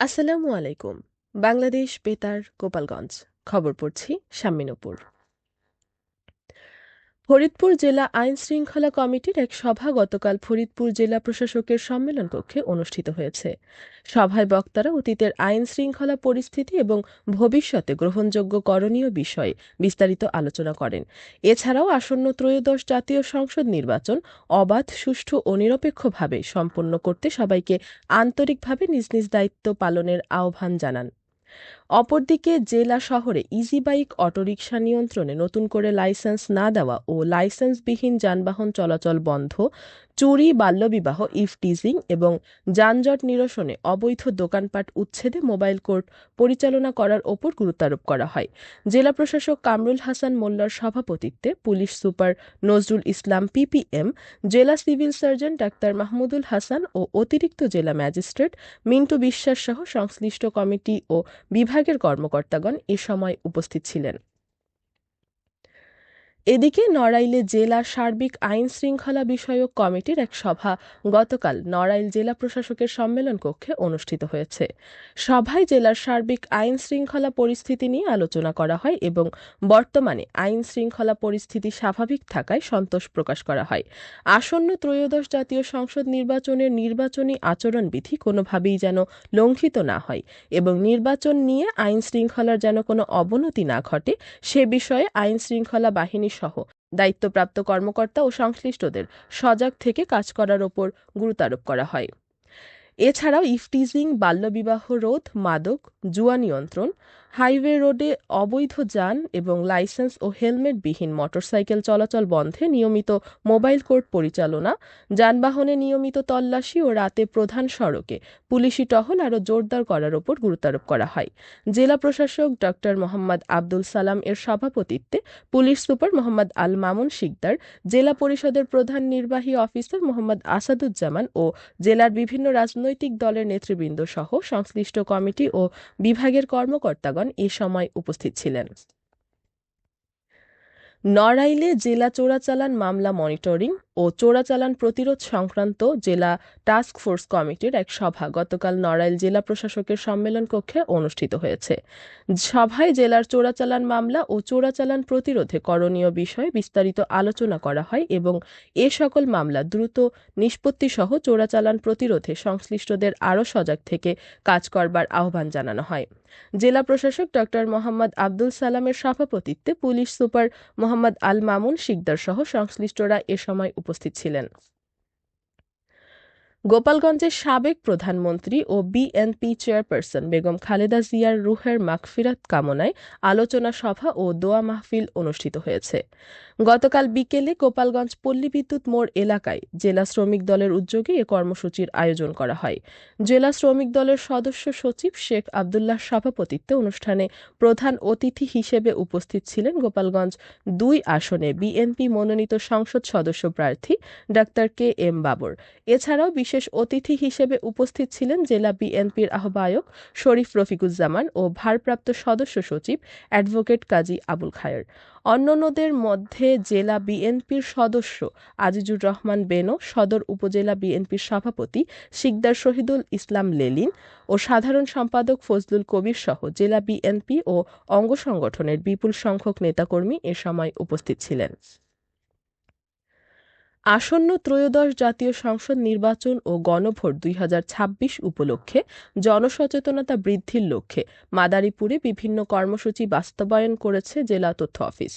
আসসালামু আলাইকুম বাংলাদেশ বেতার গোপালগঞ্জ। খবর পড়ছি শাম্মিনুপুর ফরিদপুর জেলা আইন শৃঙ্খলা কমিটির এক সভা গতকাল ফরিদপুর জেলা প্রশাসকের সম্মেলন কক্ষে অনুষ্ঠিত হয়েছে। সভায় বক্তারা অতীতের আইন শৃঙ্খলা পরিস্থিতি এবং ভবিষ্যতে গ্রহণযোগ্য করণীয় বিষয়ে বিস্তারিত আলোচনা করেন। এছাড়াও আসন্ন ত্রয়োদশ জাতীয় সংসদ নির্বাচন অবাধ, সুষ্ঠু ও নিরপেক্ষভাবে সম্পন্ন করতে সবাইকে আন্তরিকভাবে নিজ নিজ দায়িত্ব পালনের আহ্বান জানান। অপরদিকে জেলা শহরে ইজি বাইক অটোরিকশা নিয়ন্ত্রণে নতুন করে লাইসেন্স না দেওয়া ও লাইসেন্সবিহীন যানবাহন চলাচল বন্ধ, চুরি, বাল্যবিবাহ, ইফটিজিং এবং যানজট নিরসনে অবৈধ দোকানপাট উচ্ছেদে মোবাইল কোর্ট পরিচালনা করার ওপর গুরুত্বারোপ করা হয়। জেলা প্রশাসক কামরুল হাসান মোল্লার সভাপতিত্বে police super Nazrul Islam PPM জেলা civil surgeon doctor Mahmudul Hasan ও অতিরিক্ত জেলা ম্যাজিস্ট্রেট মিন্টু বিশ্বাস সহ সংশ্লিষ্ট কমিটি ও বিভাগের কর্মকর্তাগণ এ সময় উপস্থিত ছিলেন। এদিকে নড়াইলে জেলা সার্বিক আইন শৃঙ্খলা বিষয়ক কমিটির এক সভা গতকাল নড়াইল জেলা প্রশাসকের সম্মেলন কক্ষে অনুষ্ঠিত হয়েছে। সভায় জেলার সার্বিক আইন শৃঙ্খলা পরিস্থিতি নিয়ে আলোচনা করা হয় এবং বর্তমানে আইন শৃঙ্খলা পরিস্থিতি স্বাভাবিক থাকায় সন্তোষ প্রকাশ করা হয়। আসন্ন ত্রয়োদশ জাতীয় সংসদ নির্বাচনের নির্বাচনী আচরণবিধি কোনোভাবেই যেন লঙ্ঘিত না হয় এবং নির্বাচন নিয়ে আইন শৃঙ্খলার যেন কোনো অবনতি না ঘটে, সে বিষয়ে আইন শৃঙ্খলা বাহিনী সহ। দায়িত্বপ্রাপ্ত কর্মকর্তা ও সংশ্লিষ্টদের সজাগ থেকে কাজ করার ওপর গুরুত্বারোপ করা হয়। এছাড়াও ইফটিজিং বাল্যবিবাহ রোধ, মাদক, জুয়া নিয়ন্ত্রণ, হাইওয়ে রোডে অবৈধ যান এবং লাইসেন্স ও হেলমেটবিহীন মোটরসাইকেল চলাচল বন্ধে নিয়মিত মোবাইল কোর্ট পরিচালনা, যানবাহনে নিয়মিত তল্লাশি ও রাতে প্রধান সড়কে পুলিশি টহল আরও জোরদার করার ওপর গুরুত্বারোপ করা হয়। জেলা প্রশাসক ড. মোহাম্মদ আব্দুল সালাম এর সভাপতিত্বে পুলিশ সুপার মোহাম্মদ আল মামুন শিকদার, জেলা পরিষদের প্রধান নির্বাহী অফিসার মোহাম্মদ আসাদুজ্জামান ও জেলার বিভিন্ন রাজনৈতিক দলের নেতৃবৃন্দ সহ সংশ্লিষ্ট কমিটি ও বিভাগের কর্মকর্তাগণ এ সময় উপস্থিত ছিলেন। নড়াইলে জেলা চোরাচালান মামলা মনিটরিং ও চোরাচালান প্রতিরোধ সংক্রান্ত জেলা টাস্ক ফোর্স কমিটির এক সভা গতকাল নড়াইল জেলা প্রশাসকের সম্মেলন কক্ষে অনুষ্ঠিত হয়েছে। সভায় জেলার চোরাচালান মামলা ও চোরাচালান প্রতিরোধে করণীয় বিষয়ে বিস্তারিত আলোচনা করা হয় এবং এ সকল মামলা দ্রুত নিষ্পত্তি সহ চোরাচালান প্রতিরোধে সংশ্লিষ্টদের আরও সজাগ থেকে কাজ করবার আহ্বান জানানো হয়। জেলা প্রশাসক ড. মোহাম্মদ আব্দুল সালামের সভাপতিত্বে পুলিশ সুপার মোহাম্মদ আল মামুন শিকদার সহ সংশ্লিষ্টরা এ সময় উপস্থিত ছিলেন। গোপালগঞ্জের সাবেক প্রধানমন্ত্রী ও বিএনপি চেয়ারপারসন বেগম খালেদা জিয়ার রুহের মাগফিরাত কামনায় আলোচনা সভা ও দোয়া মাহফিল অনুষ্ঠিত হয়েছে। গতকাল বিকেলে গোপালগঞ্জ পল্লী বিদ্যুৎ মোড় এলাকায় জেলা শ্রমিক দলের উদ্যোগে এ কর্মসূচির আয়োজন করা হয়। জেলা শ্রমিক দলের সদস্য সচিব শেখ আবদুল্লাহ সভাপতিত্বে অনুষ্ঠানে প্রধান অতিথি হিসেবে উপস্থিত ছিলেন গোপালগঞ্জ দুই আসনে বিএনপি মনোনীত সংসদ সদস্য প্রার্থী ডাক্তার কে এম বাবর। এছাড়াও অতিথি হিসেবে উপস্থিত ছিলেন জেলা বিএনপির আহ্বায়ক শরীফ রফিকুজ্জামান ও ভারপ্রাপ্ত সদস্য সচিব অ্যাডভোকেট কাজী আবুল খায়ের। অন্যান্যদের মধ্যে জেলা বিএনপির সদস্য আজিজুর রহমান বেনো, সদর উপজেলা বিএনপির সভাপতি শিকদার শহীদুল ইসলাম লেলিন ও সাধারণ সম্পাদক ফজলুল কবির সহ জেলা বিএনপি ও অঙ্গ সংগঠনের বিপুল সংখ্যক নেতাকর্মী এ সময় উপস্থিত ছিলেন। আসন্ন ত্রয়োদশ জাতীয় সংসদ নির্বাচন ও গণভোট দুই ছাব্বিশ উপলক্ষে জনসচেতনতা বৃদ্ধির লক্ষ্যে মাদারীপুরে বিভিন্ন কর্মসূচি বাস্তবায়ন করেছে জেলা তথ্য অফিস।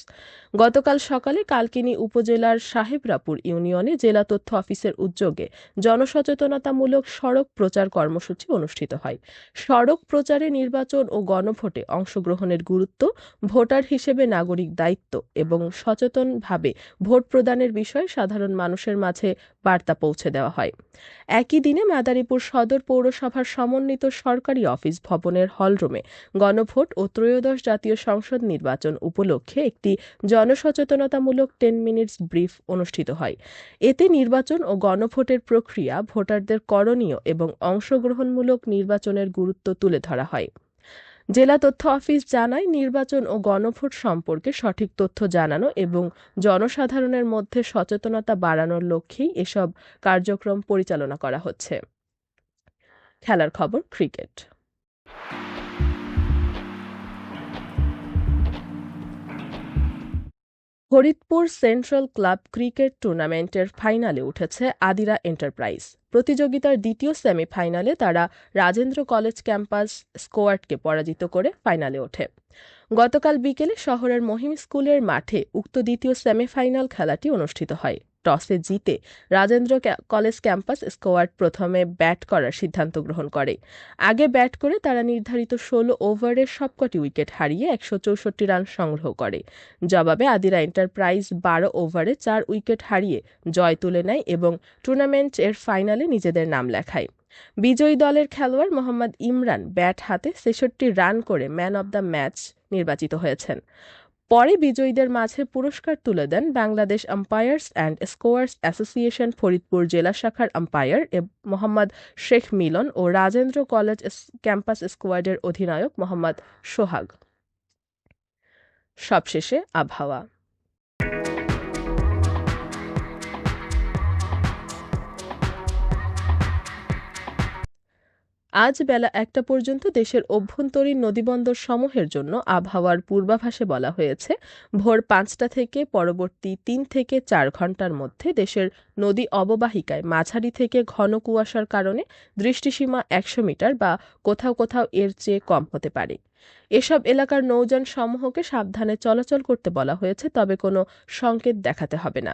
গতকাল সকালে কালকিনি উপজেলার সাহেবরাপুর ইউনিয়নে জেলা তথ্য অফিসের উদ্যোগে জনসচেতনতামূলক সড়ক প্রচার কর্মসূচি অনুষ্ঠিত হয়। সড়ক প্রচারে নির্বাচন ও গণভোটে অংশগ্রহণের গুরুত্ব, ভোটার হিসেবে নাগরিক দায়িত্ব এবং সচেতনভাবে ভোট প্রদানের বিষয়ে সাধারণ মানুষের মাঝে বার্তা পৌঁছে দেওয়া হয়। একই দিনে মাদারীপুর সদর পৌরসভার সমন্বিত সরকারি অফিস ভবনের হলরুমে গণভোট ও ত্রয়োদশ জাতীয় সংসদ নির্বাচন উপলক্ষে একটি জনসচেতনতামূলক টেন মিনিটস ব্রিফ অনুষ্ঠিত হয়। এতে নির্বাচন ও গণভোটের প্রক্রিয়া ভোটারদের করণীয় এবং অংশগ্রহণমূলক নির্বাচনের গুরুত্ব তুলে ধরা হয়। জেলা তথ্য অফিস জানায়, নির্বাচন ও গণভোট সম্পর্কে সঠিক তথ্য জানানো এবং জনসাধারণের মধ্যে সচেতনতা বাড়ানোর লক্ষ্যেই এসব কার্যক্রম পরিচালনা করা হচ্ছে। খেলার খবর, cricket. Faridpur central club cricket টুর্নামেন্টের ফাইনালে উঠেছে আদিরা এন্টারপ্রাইজ। প্রতিযোগিতার দ্বিতীয় সেমিফাইনালে তারা রাজেন্দ্র কলেজ ক্যাম্পাস স্কোয়াডকে পরাজিত করে ফাইনালে ওঠে। গতকাল বিকেলে শহরের মহিম স্কুলের মাঠে উক্ত দ্বিতীয় সেমিফাইনাল খেলাটি অনুষ্ঠিত হয়। টসে জিতে রাজেন্দ্র কলেজ ক্যাম্পাস স্কোয়াড প্রথমে ব্যাট করার সিদ্ধান্ত গ্রহণ করে। আগে ব্যাট করে তারা নির্ধারিত ষোলো ওভারের সবকটি উইকেট হারিয়ে একশো চৌষট্টি রান সংগ্রহ করে। জবাবে আদিরা এন্টারপ্রাইজ বারো ওভারে চার উইকেট হারিয়ে জয় তুলে নেয় এবং টুর্নামেন্ট এর ফাইনালে নিজেদের নাম লেখায়। বিজয়ী দলের খেলোয়াড় মোহাম্মদ ইমরান ব্যাট হাতে ছেষট্টি রান করে ম্যান অব দ্য ম্যাচ নির্বাচিত হয়েছেন। পরে বিজয়ীদের মাঝে পুরস্কার তুলে দেন Bangladesh umpires and scorers association, Faridpur জেলা শাখার আম্পায়ার মোহাম্মদ শেখ মিলন ও রাজেন্দ্র কলেজ ক্যাম্পাস স্কোয়াডের অধিনায়ক মোহাম্মদ সোহাগ। সবশেষে আবহাওয়া। আজ বেলা একটা পর্যন্ত দেশের অভ্যন্তরীণ নদীবন্দর সমূহের জন্য আবহাওয়ার পূর্বাভাসে বলা হয়েছে, ভোর পাঁচটা থেকে পরবর্তী তিন থেকে চার ঘণ্টার মধ্যে দেশের নদী অববাহিকায় মাঝারি থেকে ঘন কুয়াশার কারণে দৃষ্টিসীমা একশো মিটার বা কোথাও কোথাও এর চেয়ে কম হতে পারে। এসব এলাকার নৌযান সমূহকে সাবধানে চলাচল করতে বলা হয়েছে, তবে কোনো সংকেত দেখাতে হবে না।